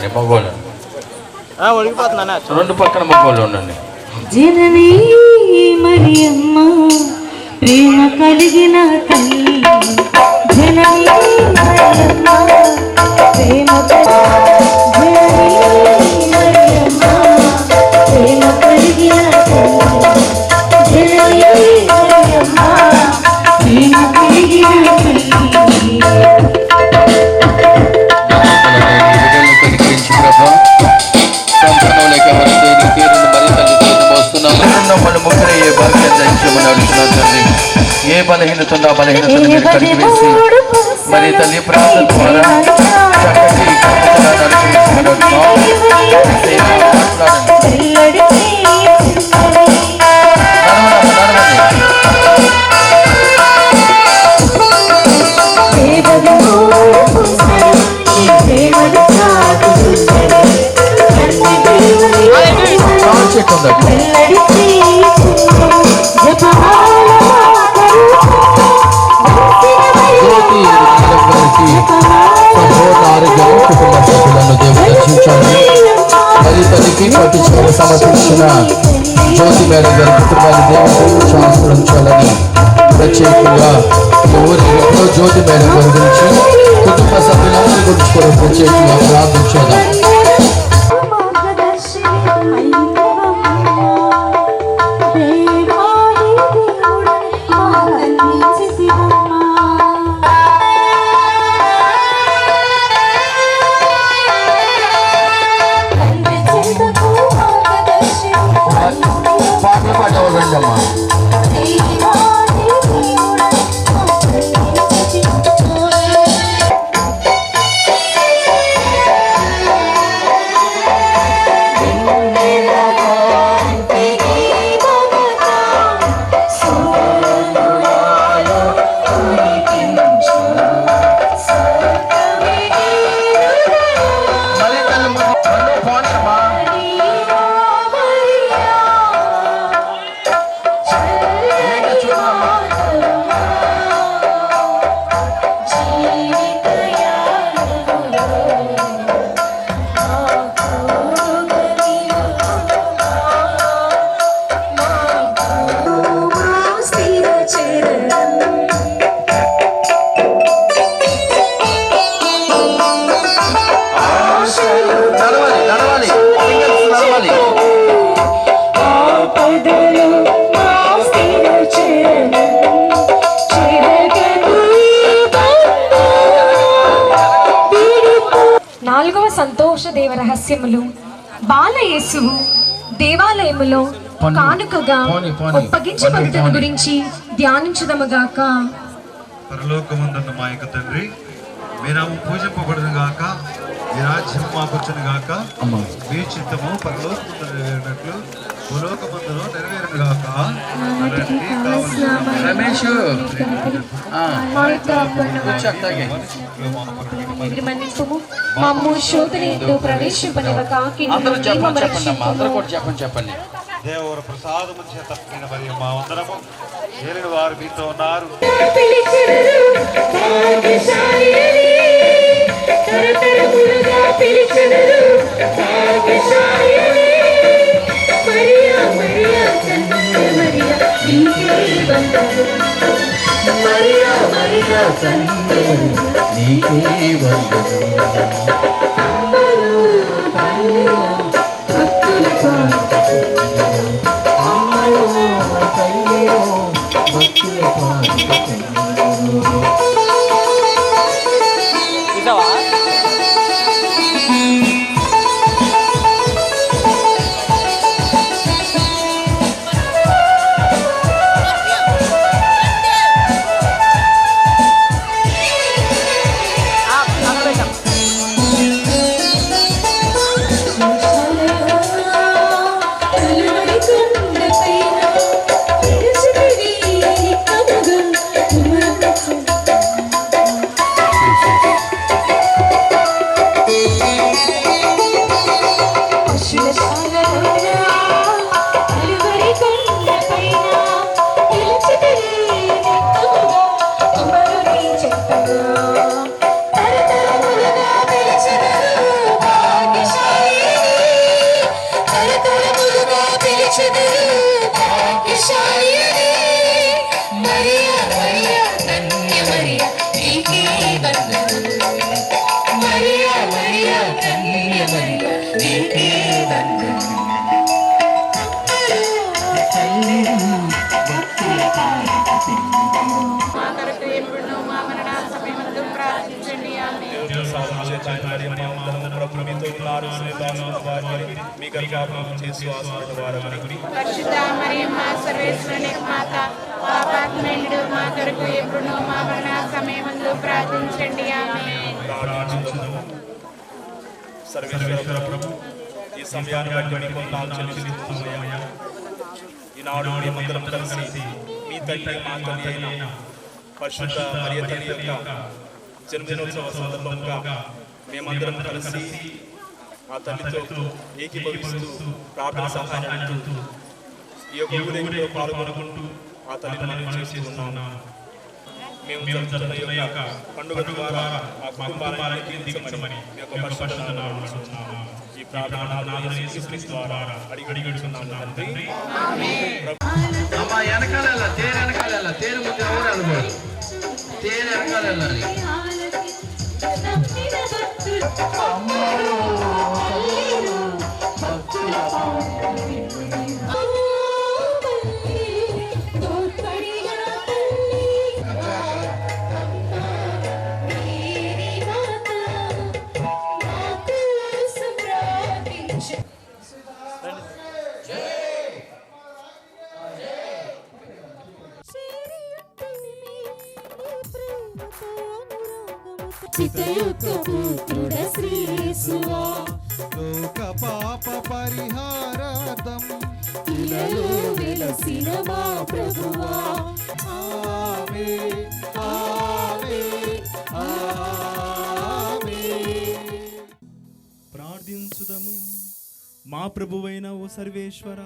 ఉండండి మగోళ్ళు. రెండు పక్కన మగోళ్ళు ఉండండి. జననీ మరియమ్మ ప్రేమ కలిగిన తల్లి. జననీ మరియమ్మ ప్రేమ జననీ ఏ భాగ్యం అడుగుతున్నాను తండ్రి. ఏ బలహీనత ఉందో ఆ బలహీనతను మీరు తల్లి ప్రార్థన ద్వారా చక్కటి సమర్పించిన జ్యోతి మీద గారి కుటుంబాన్ని దేవుడు ఆశ్రయించాలని ప్రత్యేకంగా ఊరి ఎప్పుడో జ్యోతి మేడ గారి గురించి కుటుంబ సభ్యులందరి గురించి కూడా ప్రత్యేకంగా ప్రార్థించేదాం నాలుగవ సంతోష దేవ రహస్యములు. బాలయేసు దేవాలయములో కానుకగా పోనీ. గురించి ధ్యానించుదముగాక. పరలోకమందున్న మా యొక్క తండ్రి మీ నామం పూజింపబడును గాక మీ రాజ్యం మాకొచ్చును గాక మీ చిత్తము పరలోకమందు నెరవేరినట్లు భూలోకమందులో నెరవేరును గాక అలాంటి కావలసిన రమేష్. మమ్ము ప్రవేశింపనివ్వక అందరూ చెప్పండి చెప్పండి అమ్మా. అందరూ కూడా చెప్పండి చెప్పండి. దేవర ప్రసాదము చేత మరియు మా వందనము. ఏలిన వారు మీతో ఉన్నారు. చూసావా పరిశుద్ధ మరియమ్మ సర్వేశ్వరుని మాత పాపాత్మేయుడు మా కొరకు ఎప్పుడు మా మరణ సమయమందు ప్రార్థించండి ఆమె సర్వేశ్వర ప్రభు ఈ సమయాన్ని బట్టి మీకు వందనాలు చెల్లిస్తున్నామయ్యా. ఈనాడు కలిసి మీ తల్లి మా తల్లి అయిన పరిశుద్ధ మరియ తల్లి యొక్క జన్మదినోత్సవ సందర్భంగా మేమందరం కలిసి ఆ తల్లితో ఏకీభవిస్తూ ప్రార్థన సహాయం అంటూ ఈ యొక్క ఊరేగింపులో పాల్గొనుకుంటూ ఆ తల్లిని మనం చేసుకున్నాము మేము జరుపుతున్న యొక్క పండుగ ద్వారా మా మీ యొక్క నామమున అడుగుతున్నాము. ఈ ప్రార్థన ద్వారా అడిగి అడిగిడుచున్నాము తండ్రి. అమ్మ వెనకాల తేరు వెనకాల తేరు ముందు ఎవరు వెళ్ళకూడదు? తేరు వెనకాల వెళ్ళాలి భక్తి సర్వేశ్వర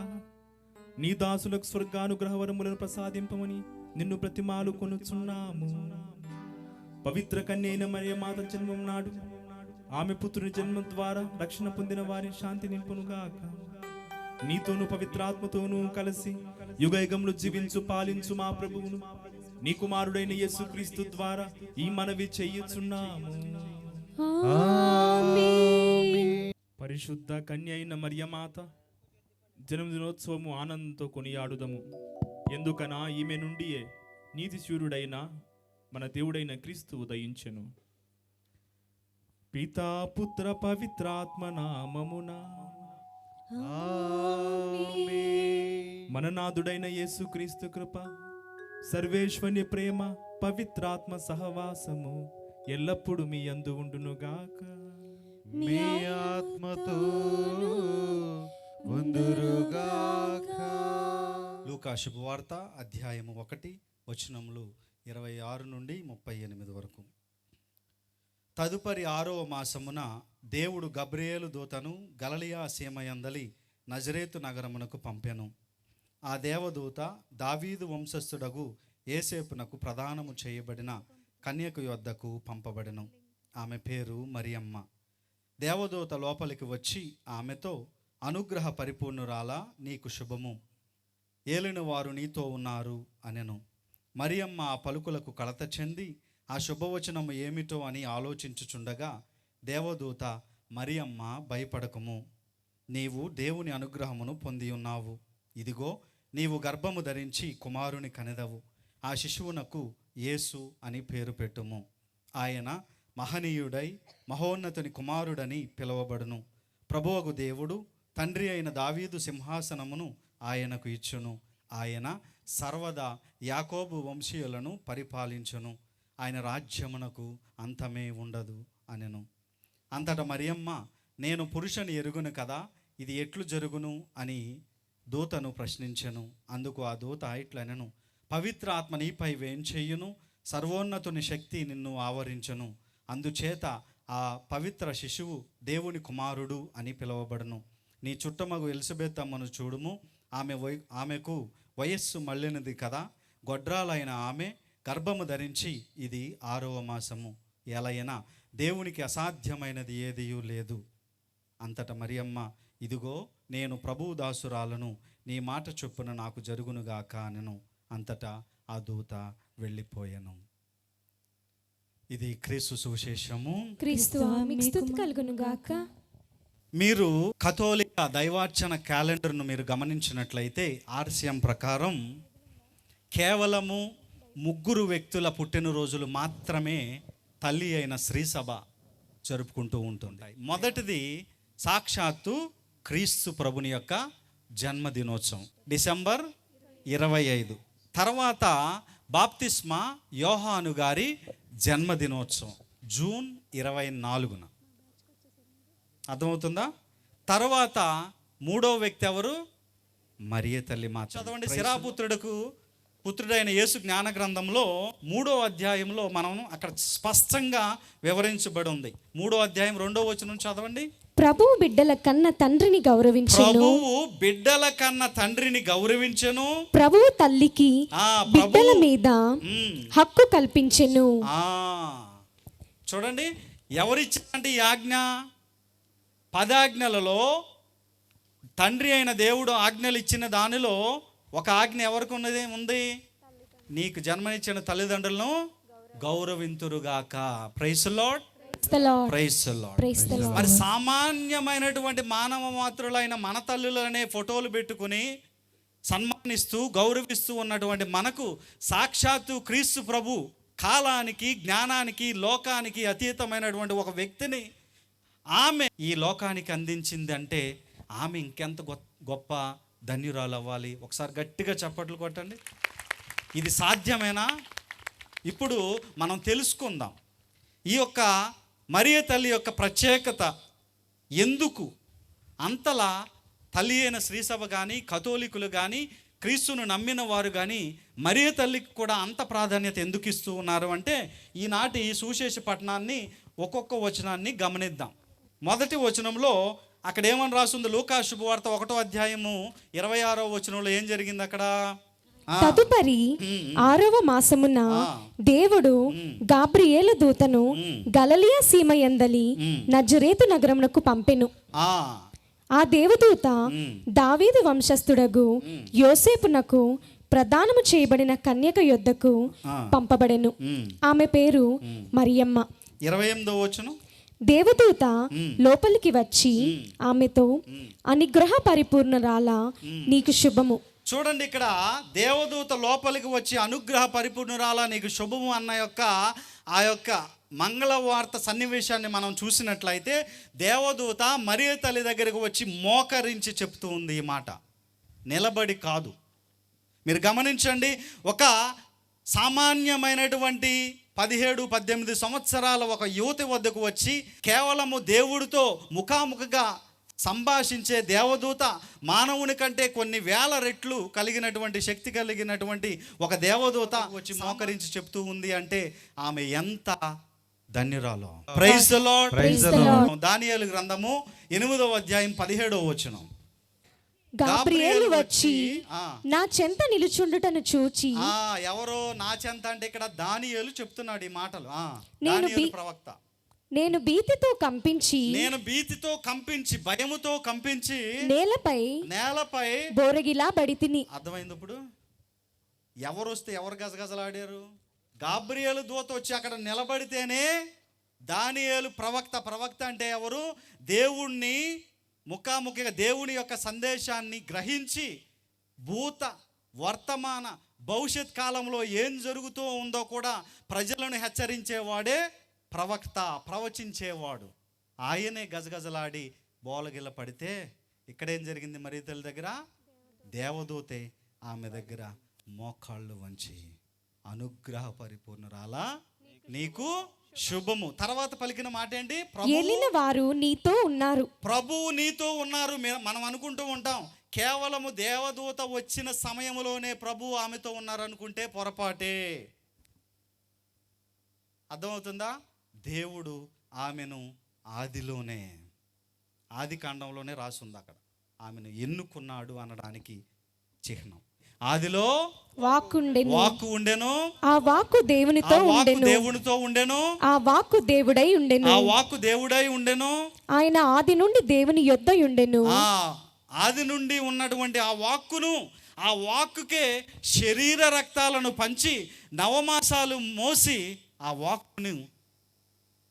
నీ దాసులకు స్వర్గానుగ్రహ వరములను ప్రసాదింపమని నిన్ను ప్రతిమాలు కొనుచున్నాము. పవిత్ర కన్యైన మరియ మాత జన్మం నాడు ఆమె పుత్రుని జన్మం ద్వారా రక్షణ పొందిన వారి శాంతి నింపునుగాక. నీతోను పవిత్రాత్మతోనూ కలిసి యుగయుగములు జీవించు పాలించు మా ప్రభువును నీ కుమారుడైన యేసుక్రీస్తు ద్వారా ఈ మనవి చెయ్యుచున్నాము పరిశుద్ధ కన్య అయిన మరియమాత జన్మదినోత్సవము ఆనందంతో కొనియాడుదము. ఎందుకనా ఈమె నుండియే నీతి సూర్యుడైన మన దేవుడైన క్రీస్తు ఉదయించెను. పితా పుత్ర పవిత్రాత్మ నామమున. మన నాదుడైన యేసుక్రీస్తు కృప సర్వేశ్వని ప్రేమ పవిత్రాత్మ సహవాసము ఎల్లప్పుడూ మీ అందు ఉండునుగాక. మీ ఆత్మతో లూకా శుభవార్త అధ్యాయము ఒకటి వచనములు ఇరవై ఆరు నుండి ముప్పై ఎనిమిది వరకు. తదుపరి ఆరవ మాసమున దేవుడు గబ్రియేలు దూతను గలలియా సీమయందలి నజరేతు నగరమునకు పంపెను. ఆ దేవదూత దావీదు వంశస్థుడగు ఏసేపునకు ప్రదానము చేయబడిన కన్యకు యొద్దకు పంపబడెను. ఆమె పేరు మరియమ్మ. దేవదూత లోపలికి వచ్చి ఆమెతో అనుగ్రహ పరిపూర్ణురాలా నీకు శుభము. ఏలిన వారు నీతో ఉన్నారు అనెను. మరియమ్మ ఆ పలుకులకు కలత చెంది ఆ శుభవచనము ఏమిటో అని ఆలోచించుచుండగా దేవదూత మరియమ్మ భయపడకము. నీవు దేవుని అనుగ్రహమును పొంది ఉన్నావు ఇదిగో నీవు గర్భము ధరించి కుమారుని కనెదవు. ఆ శిశువునకు యేసు అని పేరు పెట్టుము. ఆయన మహనీయుడై మహోన్నతుని కుమారుడని పిలువబడును. ప్రభువగు దేవుడు తండ్రి అయిన దావీదు సింహాసనమును ఆయనకు ఇచ్చును. ఆయన సర్వదా యాకోబు వంశీయులను పరిపాలించును. ఆయన రాజ్యమునకు అంతమే ఉండదు అనెను. అంతట మరియమ్మ నేను పురుషుని ఎరుగును కదా ఇది ఎట్లు జరుగును? అని దూతను ప్రశ్నించెను. అందుకు ఆ దూత ఇట్లనెను పవిత్ర ఆత్మ నీపై వేంచేయును సర్వోన్నతుని శక్తి నిన్ను ఆవరించును. అందుచేత ఆ పవిత్ర శిశువు దేవుని కుమారుడు అని పిలువబడును. నీ చుట్టమగు ఎలిజబెత్ అమ్మను చూడుము. ఆమె వై ఆమెకు వయస్సు మళ్ళినది కదా. గొడ్రాలైన ఆమె గర్భము ధరించి ఇది ఆరవ మాసము. ఎలైనా దేవునికి అసాధ్యమైనది ఏదియూ లేదు. అంతట మరియమ్మ ఇదిగో నేను ప్రభువు దాసురాలను నీ మాట చొప్పున నాకు జరుగునుగాక అనను. అంతటా ఆ దూత వెళ్ళిపోయాను. ఇది క్రీస్తు సువిశేషము. క్రీస్తు మీకు స్థుతి కలుగును గాక మీరు కథోలిక దైవార్చన క్యాలెండర్ను మీరు గమనించినట్లయితే ఆర్సిఎం ప్రకారం కేవలము ముగ్గురు వ్యక్తుల పుట్టినరోజులు మాత్రమే తల్లి అయిన శ్రీసభ జరుపుకుంటూ ఉంటుంది. మొదటిది సాక్షాత్తు క్రీస్తు ప్రభుని యొక్క జన్మదినోత్సవం డిసెంబర్ ఇరవై ఐదు. తర్వాత బాప్తిస్మా యోహాను గారి జన్మదినోత్సవం జూన్ ఇరవై నాలుగున. అర్థమవుతుందా? తర్వాత మూడో వ్యక్తి ఎవరు? మరియ తల్లి మా చదవండి. శిరాపుత్రుడుకు పుత్రుడైన యేసు జ్ఞాన గ్రంథంలో మూడో అధ్యాయంలో మనం అక్కడ స్పష్టంగా వివరించబడి ఉంది మూడో అధ్యాయం రెండో వచనం చదవండి. ప్రభువు బిడ్డల కన్న తండ్రిని గౌరవించెను. ప్రభువు బిడ్డల కన్న తండ్రిని గౌరవించెను. ప్రభువు తల్లికి బిడ్డల మీద. హక్కు కల్పించెను. ఆ, చూడండి ఎవరిచ్చారంటే ఈ ఆజ్ఞ? పదాజ్ఞలలో తండ్రి అయిన దేవుడు ఆజ్ఞలు ఇచ్చిన దానిలో ఒక ఆజ్ఞ ఎవరికి ఉన్నది? ఉంది? నీకు జన్మనిచ్చిన తల్లిదండ్రులను గౌరవింతురుగాక. Praise Lord The Lord. Praise Lord Praise the Lord. మరి సామాన్యమైనటువంటి మానవ మాతృలైన మన తల్లులనే ఫోటోలు పెట్టుకుని సన్మానిస్తూ గౌరవిస్తూ ఉన్నటువంటి మనకు సాక్షాత్తు క్రీస్తు ప్రభు కాలానికి జ్ఞానానికి లోకానికి అతీతమైనటువంటి ఒక వ్యక్తిని ఆమె ఈ లోకానికి అందించింది అంటే ఆమె ఇంకెంత గొ- గొప్ప ధన్యురాలు అవ్వాలి ఒకసారి గట్టిగా చప్పట్లు కొట్టండి. ఇది సాధ్యమేనా? ఇప్పుడు మనం తెలుసుకుందాం. ఈ యొక్క మరియ తల్లి యొక్క ప్రత్యేకత ఎందుకు? అంతలా తల్లి అయిన శ్రీసభ కానీ కథోలికులు కానీ క్రీస్తును నమ్మిన వారు కానీ మరియ తల్లికి కూడా అంత ప్రాధాన్యత ఎందుకు ఇస్తూ ఉన్నారు అంటే ఈనాటి సుశేష పట్టణాన్ని ఒక్కొక్క వచనాన్ని గమనిద్దాం. మొదటి వచనంలో అక్కడ ఏమని రాస్తుంది లూకా శుభవార్త ఒకటో అధ్యాయము ఇరవై ఆరో వచనంలో ఏం జరిగింది అక్కడ? తదుపరి ఆరవ మాసమున దేవుడు గాబ్రియేలు దూతను గలలియా సీమ యందలి నజరేతు నగరమునకు పంపెను. ఆ, దేవదూత దావీదు వంశస్థుడగు యోసేపునకు ప్రదానము చేయబడిన కన్యక యొద్దకు పంపబడెను. ఆమె పేరు మరియమ్మ. ఇరవై ఎనిమిదో వచనం? దేవదూత లోపలికి వచ్చి ఆమెతో అనుగ్రహ పరిపూర్ణరాల నీకు శుభము. చూడండి ఇక్కడ దేవదూత లోపలికి వచ్చి అనుగ్రహ పరిపూర్ణురాల నీకు శుభము అన్న యొక్క ఆ యొక్క మంగళవార్త సన్నివేశాన్ని మనం చూసినట్లయితే దేవదూత మరియ తల్లి దగ్గరికి వచ్చి మోకరించి చెప్తూ ఉంది ఈ మాట. నిలబడి కాదు. మీరు గమనించండి ఒక సామాన్యమైనటువంటి పదిహేడు పద్దెనిమిది సంవత్సరాల ఒక యువతి వద్దకు వచ్చి కేవలము దేవుడితో ముఖాముఖిగా సంభాషించే దేవదూత మానవుని కంటే కొన్ని వేల రెట్లు కలిగినటువంటి శక్తి కలిగినటువంటి ఒక దేవదూత వచ్చి మోకరించి చెప్తూ ఉంది అంటే ఆమె ఎంత ధన్యురాలు. Praise Praise the Lord. దానియేలు గ్రంథము ఎనిమిదవ అధ్యాయం పదిహేడవ వచనం. గాబ్రియేలు వచ్చి. నా చెంత నిలుచుండుటను చూచి ఆ ఎవరో నా చెంత అంటే ఇక్కడ దానియేలు చెప్తున్నాడు ఈ మాటలు. ఆ నేను ప్రవక్త. నేను భీతితో కంపించి నేను భీతితో కంపించి భయముతో కంపించి నేలపై నేలపై బోరగిలా బడి తిని. అర్థమైంది ఇప్పుడు? ఎవరు వస్తే ఎవరు గజగజలాడారు? గాబ్రియేలు దూత వచ్చి అక్కడ నిలబడితేనే దానియేలు ప్రవక్త ప్రవక్త అంటే ఎవరు? దేవుణ్ణి ముఖాముఖిగా దేవుని యొక్క సందేశాన్ని గ్రహించి భూత వర్తమాన భవిష్యత్ కాలంలో ఏం జరుగుతూ ఉందో కూడా ప్రజలను హెచ్చరించేవాడే ప్రవక్త ప్రవచించేవాడు. ఆయనే గజగజలాడి బోలగిల్ల పడితే ఇక్కడేం జరిగింది మరీతల తల్లి దగ్గర? దేవదూతే ఆమె దగ్గర మోకాళ్ళు వంచి అనుగ్రహ పరిపూర్ణరాలా నీకు శుభము. తర్వాత పలికిన మాట ఏంటి ప్రభు ఏలిన వారు నీతో ఉన్నారు? ప్రభువు నీతో ఉన్నారు. మనం అనుకుంటూ ఉంటాం. కేవలము దేవదూత వచ్చిన సమయంలోనే ప్రభువు ఆమెతో ఉన్నారు అనుకుంటే పొరపాటే. అర్థమవుతుందా? దేవుడు ఆమెను ఆదిలోనే ఆది కాండంలోనే రాసుంది అక్కడ. ఆమెను ఎన్నుకున్నాడు అనడానికి చిహ్నం. ఆదిలో వాక్కుండెను వాక్కు ఉండెను. ఆ వాక్కు దేవునితో వాక్కు ఉండెను. దేవునితో ఉండెను. ఆ వాక్కు దేవుడై ఉండెను. ఆ వాక్కు దేవుడై ఉండెను. ఆయన ఆది నుండి దేవుని యొద్ద ఉండెను. ఆ ఆది నుండి ఉన్నటువంటి ఆ వాక్కును ఆ వాక్కుకే శరీర రక్తాలను పంచి నవమాసాలు మోసి ఆ వాక్కును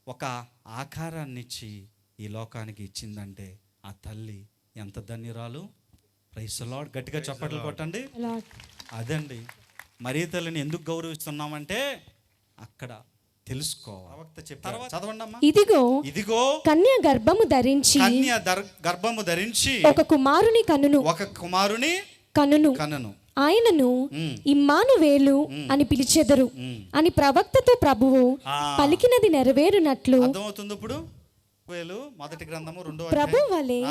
ఒక ఆకారాన్ని ఇచ్చి ఈ లోకానికి ఇచ్చిందంటే ఆ తల్లి ఎంత ధన్యురాలు? ప్రైసలాడ్ గట్టిగా చప్పట్లు కొట్టండి. అదండి. మరీ తల్లిని ఎందుకు గౌరవిస్తున్నామంటే అక్కడ ఇదిగో ఇదిగో కన్య గర్భము ధరించి కన్య గర్భము ధరించి ఒక కుమారుని కనును. ఒక కుమారుని కనును. కనను. ఆయనను. ఇమ్మానువేలు అని పిలిచెదరు. అని ప్రవక్తతో ప్రభువు. పలికినది నెరవేరునట్లు అర్థమవుతుంది ఇప్పుడు? వేలు మొదటి గ్రంథము రెండో ప్రభు. వలె.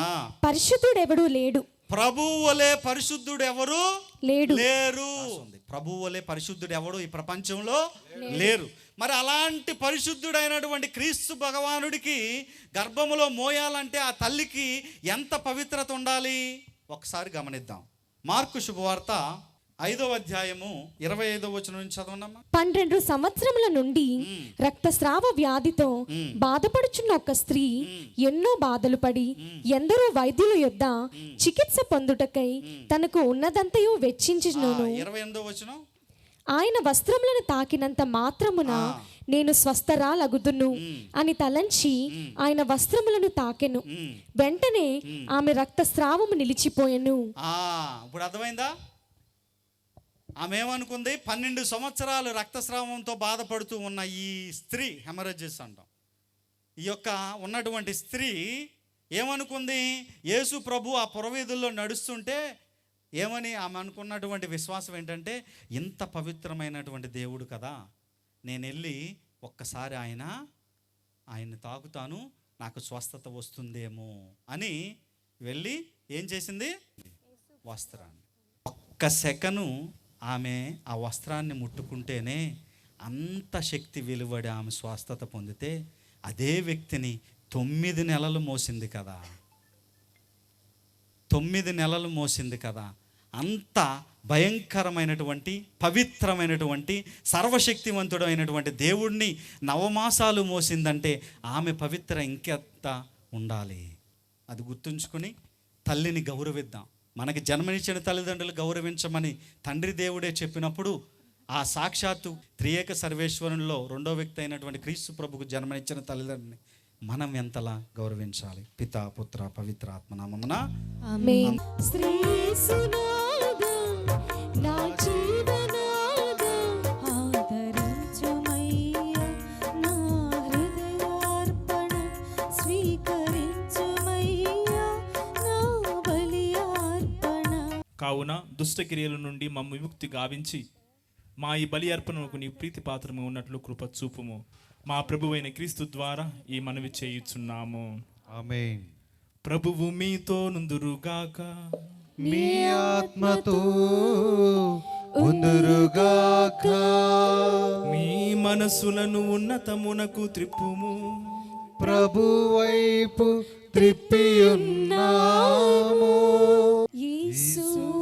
పరిశుద్ధుడెవడు లేడు. ప్రభు వలె పరిశుద్ధుడు ఎవరు? లేడు. లేరు. ప్రభు వలె పరిశుద్ధుడు ఎవడు ఈ ప్రపంచంలో? లేరు. మరి అలాంటి పరిశుద్ధుడైనటువంటి క్రీస్తు భగవానుడికి గర్భములో మోయాలంటే ఆ తల్లికి ఎంత పవిత్రత ఉండాలి? ఒకసారి గమనిద్దాం. మార్కు శుభవార్త ఐదవ అధ్యాయము ఇరవై ఐదవ వచనం నుంచి చదవనమ్మా పన్నెండు సంవత్సరముల నుండి రక్తస్రావ వ్యాధితో బాధపడుచున్న ఒక స్త్రీ ఎన్నో బాధలు పడి ఎందరో వైద్యుల యొద్ద చికిత్స పొందుటకై తనకు ఉన్నదంతయు వెచ్చించును ఇరవై ఎనిమిదవ వచనం? ఆయన వస్త్రములను తాకినంత మాత్రమున నేను స్వస్థరాలగుదును అని తలంచి ఆయన వస్త్రములను తాకెను. వెంటనే ఆమె రక్తస్రావము నిలిచిపోయెను. ఇప్పుడు అర్థమైందా? ఆమె ఏమనుకుంది పన్నెండు సంవత్సరాలు రక్తస్రావంతో బాధపడుతూ ఉన్న ఈ స్త్రీ హెమరేజెస్ అంటాం. ఈ యొక్క ఉన్నటువంటి స్త్రీ ఏమనుకుంది? యేసు ప్రభు ఆ పురవీధుల్లో నడుస్తుంటే ఏమని ఆమె అనుకున్నటువంటి విశ్వాసం ఏంటంటే ఇంత పవిత్రమైనటువంటి దేవుడు కదా నేను వెళ్ళి ఒక్కసారి ఆయన ఆయన్ని తాకుతాను నాకు స్వస్థత వస్తుందేమో అని వెళ్ళి ఏం చేసింది? వస్త్రాన్ని. ఒక్క సెకను ఆమె ఆ వస్త్రాన్ని ముట్టుకుంటేనే అంత శక్తి వెలువడి ఆమె స్వస్థత పొందితే అదే వ్యక్తిని తొమ్మిది నెలలు మోసింది కదా. తొమ్మిది నెలలు మోసింది కదా. అంత భయంకరమైనటువంటి పవిత్రమైనటువంటి సర్వశక్తివంతుడు అయినటువంటి దేవుణ్ణి నవమాసాలు మోసిందంటే ఆమె పవిత్ర ఇంకెంత ఉండాలి. అది గుర్తుంచుకొని తల్లిని గౌరవిద్దాం. మనకి జన్మనిచ్చిన తల్లిదండ్రులు గౌరవించమని తండ్రి దేవుడే చెప్పినప్పుడు ఆ సాక్షాత్తు త్రియేక సర్వేశ్వరంలో రెండో వ్యక్తి అయినటువంటి క్రీస్తు ప్రభుకు జన్మనిచ్చిన తల్లిదండ్రుని మనం ఎంతలా గౌరవించాలి? పిత పుత్ర పవిత్ర ఆత్మనామమున కావున దుష్టక్రియల నుండి మమ్మ విముక్తి గావించి మా ఈ బలి అర్పణకు నీ ప్రీతి పాత్రము ఉన్నట్లు కృప చూపుము. మా ప్రభువైన క్రీస్తు ద్వారా ఈ మనవి చేయుచున్నాము. ఆమేన్. ప్రభువు మీతో నుందురుగాక. మీ ఆత్మతో ఉందురుగాక. మీ మనసులను ఉన్నతమునకు త్రిప్పుము. ప్రభు వైపు త్రిప్పియున్నాము. యేసు.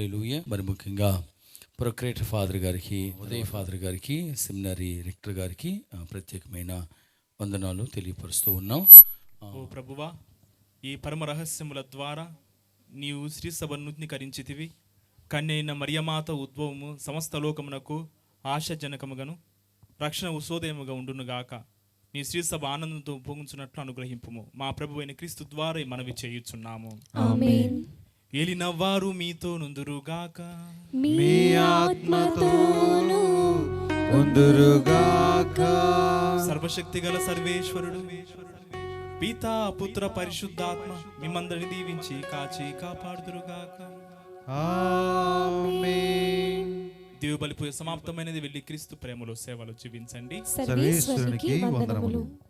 హల్లెలూయా. మరి ముఖ్యంగా ప్రొక్రేటర్ ఫాదర్ గారికి ఉదయ్ ఫాదర్ గారికి సెమినరీ రెక్టర్ గారికి ప్రత్యేకమైన వందనాలు తెలియపరుస్తూ ఉన్నాం. ఓ ప్రభువా ఈ పరమ రహస్యముల ద్వారా నీవు శ్రీ సభను నూతనీకరించితివి కన్యైన మరియమాత ఉద్భవము సమస్త లోకమునకు ఆశాజనకముగను. రక్షణ ఉసోదయముగా ఉండునుగాక. నీ శ్రీ సభ ఆనందంతో ఉపయోగించున్నట్లు అనుగ్రహింపుము. మా ప్రభువైన క్రీస్తు ద్వారా మనవి చేయుచున్నాము. ఆమేన్. ఏలినవ్వారు మీతో నుందురుగాక మీ ఆత్మతోను ఉందురుగాక. సర్వశక్తి గల సర్వేశ్వరుడు పితా పుత్ర పరిశుద్ధాత్మ మిమ్మందరిని దీవించి కాచి కాపాడుదురుగాక. ఆమేన్. దేవుబలి పూజ సమాప్తమైనది. వెళ్ళి క్రీస్తు ప్రేమలో సేవలు జీవించండి సర్వేశ్వరునికి వందనములు.